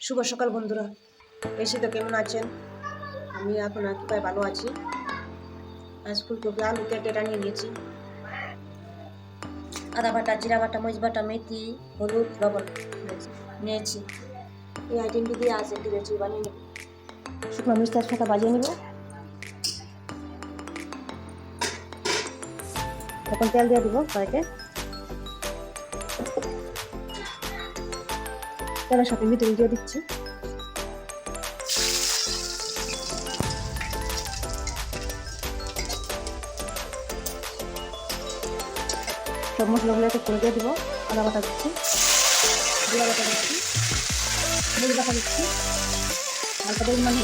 শুভ সকাল বন্ধুরা। এসে তো কেমন আছেন? আমি এখন প্রায় ভালো আছি। আজ ফুলকপি আলু কেটে এটা নিয়ে নিয়েছি। আদা বাটা, জিরা বাটা, মরিচ বাটা, মেথি, হলুদ, লবণ নিয়েছি- এই আইটেমটি দিয়ে আজ একটি রেসিপি বানিয়ে নেব। শুকনো মরিচ সাথে বাজিয়ে নেব। এখন তেল দিয়ে দিব কড়াইতে। তেলের সাথে ভিতরে দিয়ে দিচ্ছি। সব মশলাগুলো একটু করে দিয়ে দিব। আদা বাটা দিচ্ছি। জিরা বাটা দিচ্ছি। মরিচ বাটা দিচ্ছি। হালকা পরিমাণ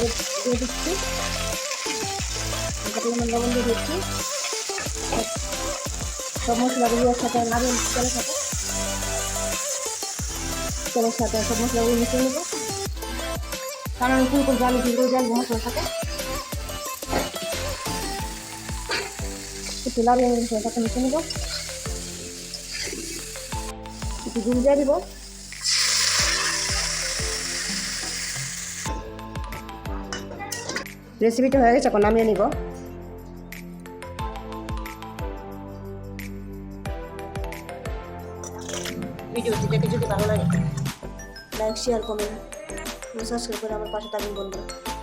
দিয়ে দিচ্ছি। হালকা পরিমাণ লবণ দিয়ে দিচ্ছি। সব মশলাগুলো একসাথে নাড়িয়ে তেলের সাথে তেলের সাথে সব মশলাগুলো মিশিয়ে নেব। কারণ ফুলকপি জালি দিয়ে জাল মশলার সাথে। একটু লাড়িয়ে মশলাটাকে মিশিয়ে নেব। একটু দুধ দিয়ে দিব। রেসিপিটা হয়ে গেছে, এখন নামিয়ে নিব। ভিডিওটি দেখে যদি ভালো লাগে লাইক শেয়ার কমেন্ট সাবস্ক্রাইব করে আমার পাশে থাকবেন বন্ধুরা।